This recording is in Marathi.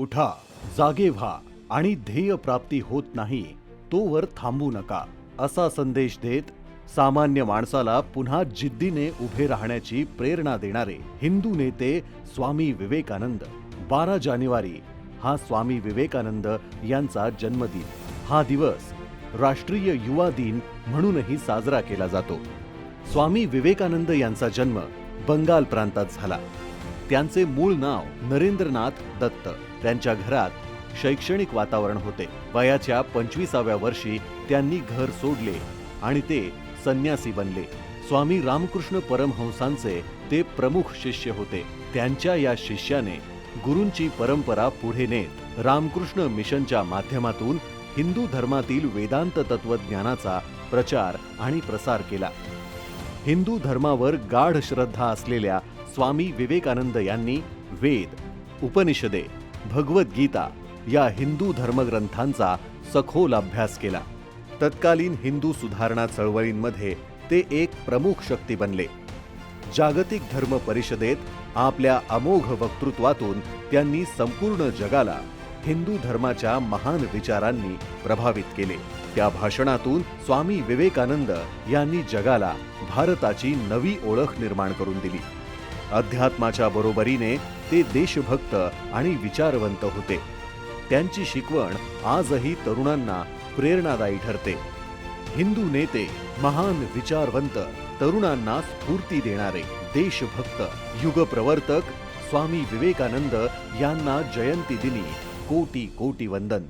उठा जागे व्हा आणि ध्येय प्राप्ती होत नाही तोवर थांबू नका असा संदेश देत सामान्य माणसाला पुन्हा जिद्दीने उभे राहण्याची प्रेरणा देणारे हिंदू नेते स्वामी विवेकानंद. बारा जानेवारी हा स्वामी विवेकानंद यांचा जन्मदिन. हा दिवस राष्ट्रीय युवा दिन म्हणूनही साजरा केला जातो. स्वामी विवेकानंद यांचा जन्म बंगाल प्रांतात झाला. त्यांचे मूळ नाव नरेंद्रनाथ दत्त. त्यांच्या घरात शैक्षणिक वातावरण होते. वयाच्या पंचवीसाव्या वर्षी त्यांनी घर सोडले आणि ते संन्यासी बनले. स्वामी रामकृष्ण परमहंसांचे ते प्रमुख शिष्य होते. त्यांच्या या शिष्याने गुरूंची परंपरा पुढे नेत रामकृष्ण मिशनच्या माध्यमातून हिंदू धर्मातील वेदांत तत्वज्ञानाचा प्रचार आणि प्रसार केला. हिंदू धर्मावर गाढ श्रद्धा असलेल्या स्वामी विवेकानंद यांनी वेद उपनिषदे भगवद्गीता या हिंदू धर्मग्रंथांचा सखोल अभ्यास केला. तत्कालीन हिंदू सुधारणा चळवळींमध्ये ते एक प्रमुख शक्ती बनले. जागतिक धर्म परिषदेत आपल्या अमोघ वक्तृत्वातून त्यांनी संपूर्ण जगाला हिंदू धर्माच्या महान विचारांनी प्रभावित केले. त्या भाषणातून स्वामी विवेकानंद यांनी जगाला भारताची नवी ओळख निर्माण करून दिली. अध्यात्माच्या बरोबरीने ते देशभक्त आणि विचारवंत होते. त्यांची शिकवण आजही तरुणांना प्रेरणादायी ठरते. हिंदू नेते महान विचारवंत तरुणांना स्फूर्ती देणारे देशभक्त युगप्रवर्तक स्वामी विवेकानंद यांना जयंती दिनी कोटी कोटी वंदन.